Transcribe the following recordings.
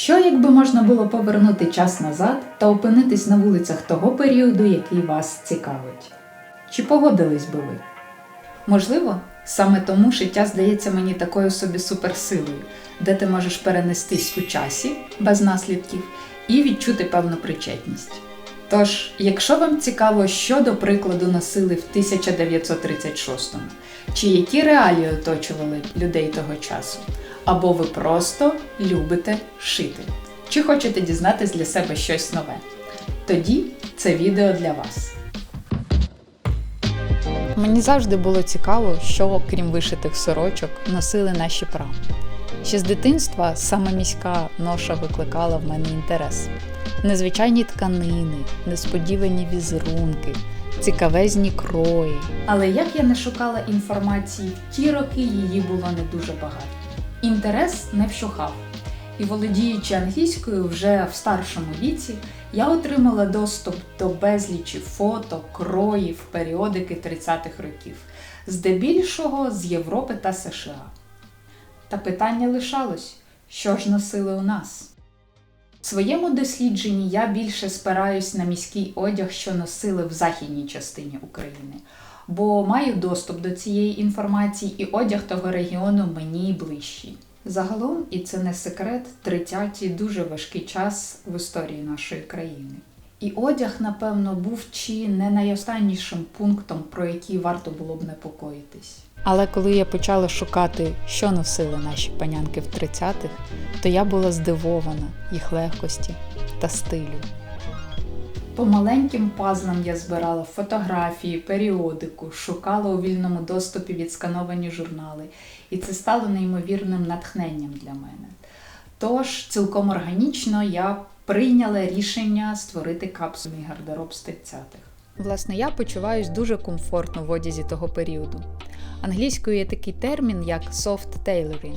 Що якби можна було повернути час назад та опинитись на вулицях того періоду, який вас цікавить? Чи погодились би ви? Можливо, саме тому життя здається мені такою собі суперсилою, де ти можеш перенестись у часі без наслідків і відчути певну причетність. Тож, якщо вам цікаво, що до прикладу носили в 1936-му, чи які реалії оточували людей того часу, або ви просто любите шити, чи хочете дізнатись для себе щось нове, тоді це відео для вас. Мені завжди було цікаво, що, крім вишитих сорочок, носили наші прами. Ще з дитинства саме міська ноша викликала в мене інтерес. Незвичайні тканини, несподівані візерунки, цікавезні крої. Але як я не шукала інформації, в ті роки її було не дуже багато. Інтерес не вщухав. І володіючи англійською вже в старшому віці, я отримала доступ до безлічі фото, кроїв, періодики 30-х років, здебільшого з Європи та США. Та питання лишалось, що ж носили у нас? В своєму дослідженні я більше спираюсь на міський одяг, що носили в західній частині України, бо маю доступ до цієї інформації, і одяг того регіону мені ближчий. Загалом, і це не секрет, 30-ті дуже важкий час в історії нашої країни. І одяг, напевно, був чи не найостаннішим пунктом, про який варто було б непокоїтись. Але коли я почала шукати, що носили наші панянки в 30-х, то я була здивована їх легкості та стилю. По маленьким пазлам я збирала фотографії, періодику, шукала у вільному доступі відскановані журнали, і це стало неймовірним натхненням для мене. Тож, цілком органічно я прийняла рішення створити капсульний гардероб з 30-х. Власне, я почуваюсь дуже комфортно в одязі того періоду. Англійською є такий термін, як soft tailoring.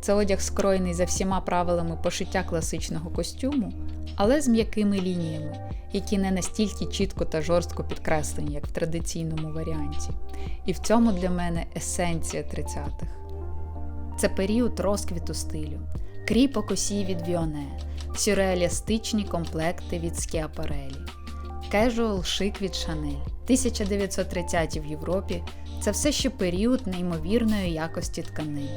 Це одяг скроєний за всіма правилами пошиття класичного костюму, але з м'якими лініями, які не настільки чітко та жорстко підкреслені, як в традиційному варіанті. І в цьому для мене есенція 30-х. Це період розквіту стилю, кріпок осій від Віоне, сюрреалістичні комплекти від Скіапарелі, кежуал шик від Шанель. 1930-ті в Європі це все ще період неймовірної якості тканин.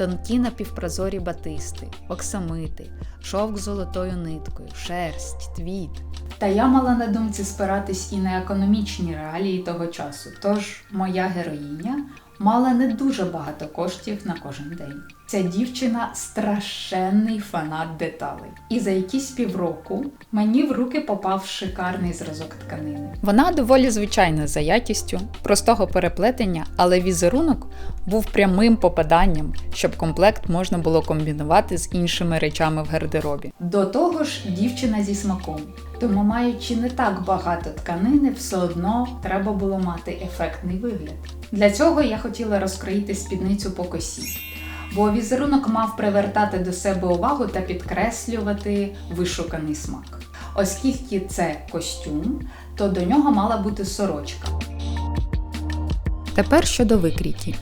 Тонкі напівпрозорі батисти, оксамити, шовк з золотою ниткою, шерсть, твіт. Та я мала на думці спиратись і на економічні реалії того часу. Тож моя героїня мала не дуже багато коштів на кожен день. Ця дівчина страшенний фанат деталей. І за якісь півроку мені в руки попав шикарний зразок тканини. Вона доволі звичайна за якістю, простого переплетення, але візерунок був прямим попаданням, щоб комплект можна було комбінувати з іншими речами в гардеробі. До того ж, дівчина зі смаком. Тому, маючи не так багато тканини, все одно треба було мати ефектний вигляд. Для цього я хотіла розкроїти спідницю по косі, бо візерунок мав привертати до себе увагу та підкреслювати вишуканий смак. Оскільки це костюм, то до нього мала бути сорочка. Тепер щодо викрійки.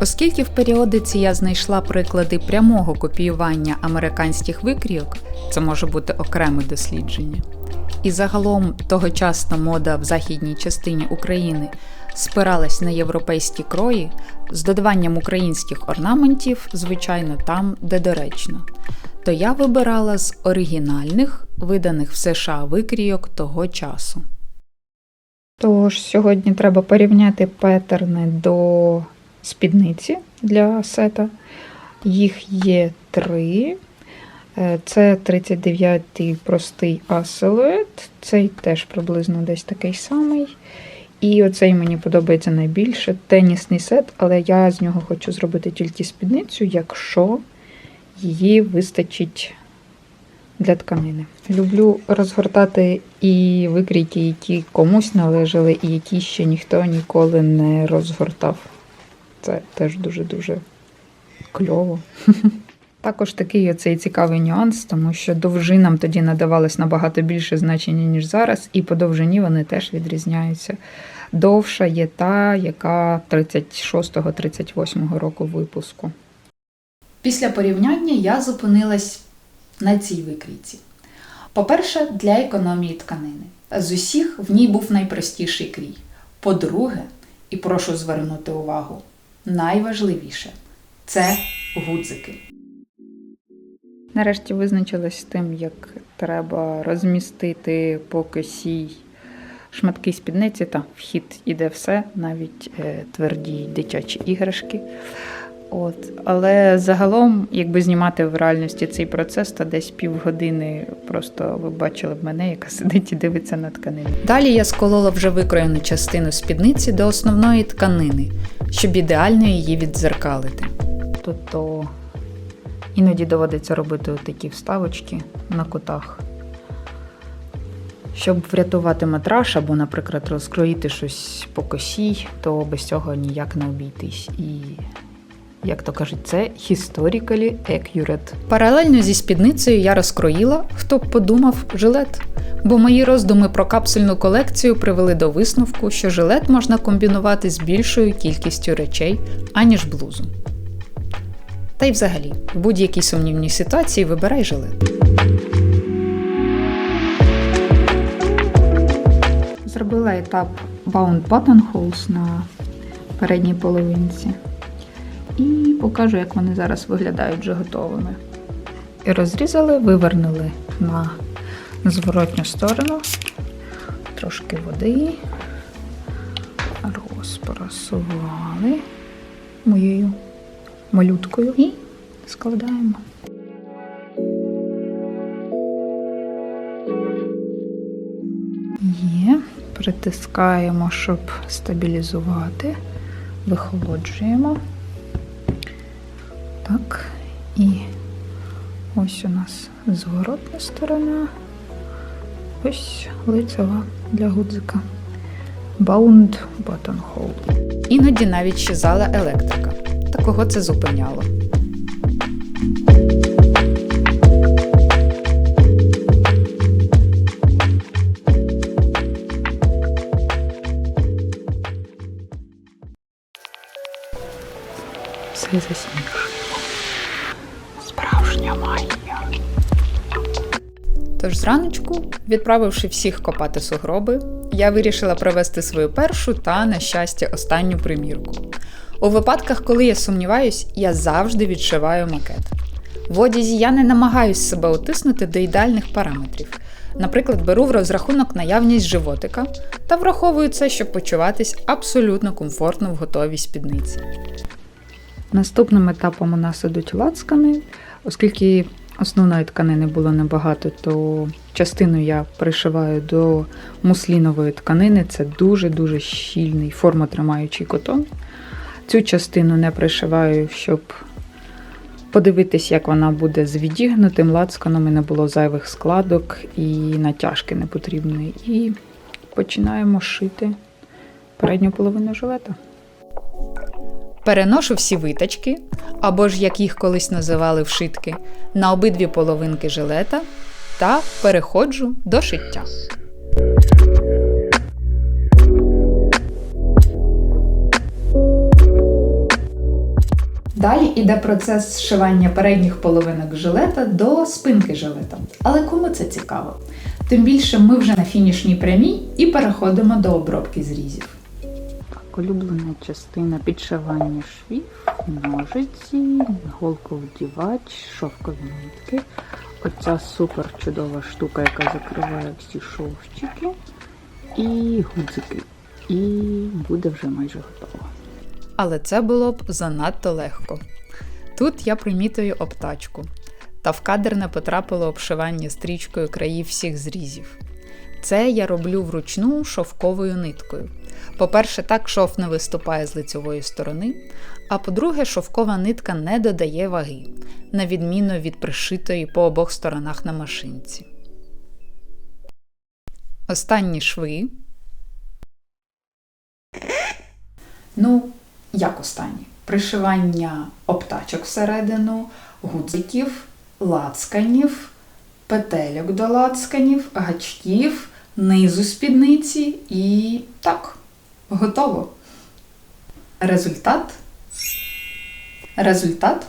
Оскільки в періодиці я знайшла приклади прямого копіювання американських викрійок, це може бути окреме дослідження. І загалом тогочасна мода в західній частині України спиралась на європейські крої з додаванням українських орнаментів, звичайно, там, де доречно. То я вибирала з оригінальних, виданих в США викрійок того часу. Тож сьогодні треба порівняти петерни до спідниці для сета. Їх є три. Е, Це 39-й простий асилует, цей теж приблизно десь такий самий. І оцей мені подобається найбільше тенісний сет, але я з нього хочу зробити тільки спідницю, якщо її вистачить для тканини. Люблю розгортати і викрійки, які комусь належали, і які ще ніхто ніколи не розгортав. Це теж дуже-дуже кльово. Також такий оцей цікавий нюанс, тому що довжинам тоді надавалось набагато більше значення, ніж зараз, і по довжині вони теж відрізняються. Довша є та, яка 36-38 року випуску. Після порівняння я зупинилась на цій викрійці? По-перше, для економії тканини. З усіх в ній був найпростіший крій. По-друге, і прошу звернути увагу, найважливіше це гудзики. Нарешті визначилась з тим, як треба розмістити по косій шматки спідниці. Та вхід іде все, навіть е, тверді дитячі іграшки. От. Але загалом, якби знімати в реальності цей процес, то десь півгодини просто ви бачили б мене, яка сидить і дивиться на тканину. Далі я сколола вже викроєну частину спідниці до основної тканини, щоб ідеально її віддзеркалити. Тобто іноді доводиться робити такі вставочки на кутах. Щоб врятувати матраш або, наприклад, розкроїти щось по косій, то без цього ніяк не обійтись. І як то кажуть, це historically accurate. Паралельно зі спідницею я розкроїла, хто б подумав, жилет. Бо мої роздуми про капсульну колекцію привели до висновку, що жилет можна комбінувати з більшою кількістю речей, аніж блузу. Та й взагалі, в будь-якій сумнівній ситуації вибирай жилет. Зробила етап Bound Buttonholes на передній половинці. І покажу, як вони зараз виглядають вже готовими. І розрізали, вивернули на зворотню сторону, трошки води, розпорасували моєю малюткою і складаємо. Є, притискаємо, щоб стабілізувати, вихолоджуємо. Так, і ось у нас зворотна сторона, ось лицева для гудзика. Bound buttonhole. Іноді навіть щезала електрика. Кого це зупиняло? Все засніжено. Справжня магія. Тож зраночку, відправивши всіх копати сугроби, я вирішила провести свою першу та, на щастя, останню примірку. У випадках, коли я сумніваюсь, я завжди відшиваю макет. В одязі я не намагаюсь себе утиснути до ідеальних параметрів. Наприклад, беру в розрахунок наявність животика та враховую це, щоб почуватись абсолютно комфортно в готовій спідниці. Наступним етапом у нас ідуть лацкани, оскільки основної тканини було небагато, то частину я пришиваю до муслінової тканини. Це дуже-дуже щільний формотримаючий котон. Цю частину не пришиваю, щоб подивитись, як вона буде з відігнутим лацканом і не було зайвих складок і натяжки непотрібної. І починаємо шити передню половину жилета. Переношу всі витачки, або ж як їх колись називали вшитки, на обидві половинки жилета та переходжу до шиття. Далі йде процес зшивання передніх половинок жилета до спинки жилета. Але кому це цікаво? Тим більше ми вже на фінішній прямій і переходимо до обробки зрізів. Так, улюблена частина підшивання швів, ножиці, голковдівач, шовкові нитки. Оця супер чудова штука, яка закриває всі шовчики. І гудзики. І буде вже майже готово. Але це було б занадто легко. Тут я примітую обтачку, та в кадр не потрапило обшивання стрічкою країв всіх зрізів. Це я роблю вручну шовковою ниткою. По-перше, так шов не виступає з лицьової сторони, а по-друге, шовкова нитка не додає ваги, на відміну від пришитої по обох сторонах на машинці. Останні шви. Ну, як останні? Пришивання обтачок всередину, гудзиків, лацканів, петельок до лацканів, гачків, низу спідниці і так, готово. Результат. Результат.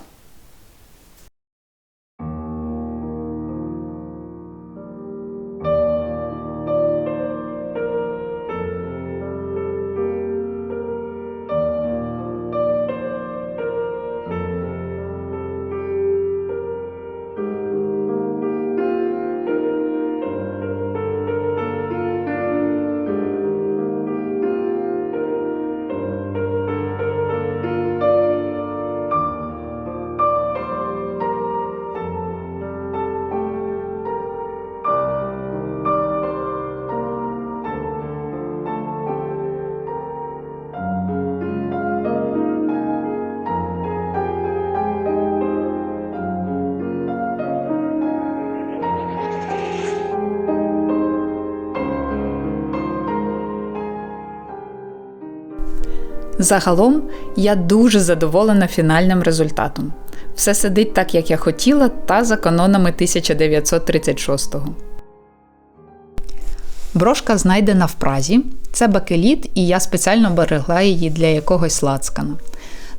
Загалом я дуже задоволена фінальним результатом. Все сидить так, як я хотіла, та за канонами 1936-го. Брошка знайдена в Празі. Це бакеліт, і я спеціально берегла її для якогось лацкана.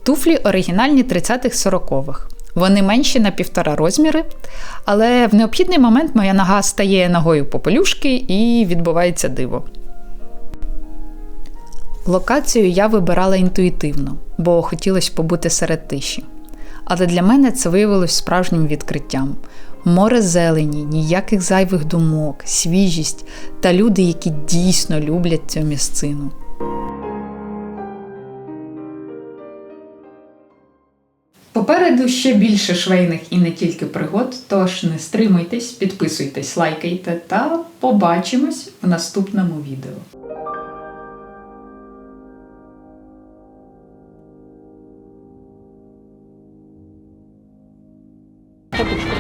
Туфлі оригінальні 30-х-40-х. Вони менші на півтора розміри, але в необхідний момент моя нога стає ногою попелюшки і відбувається диво. Локацію я вибирала інтуїтивно, бо хотілося побути серед тиші. Але для мене це виявилось справжнім відкриттям. Море зелені, ніяких зайвих думок, свіжість та люди, які дійсно люблять цю місцину. Попереду ще більше швейних і не тільки пригод, тож не стримуйтесь, підписуйтесь, лайкайте та побачимось в наступному відео.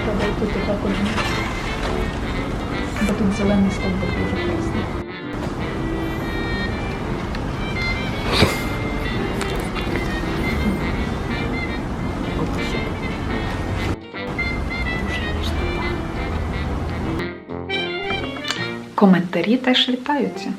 Треба тут також. Бо тут зелений стовбик дуже класний. Коментарі теж вітаються.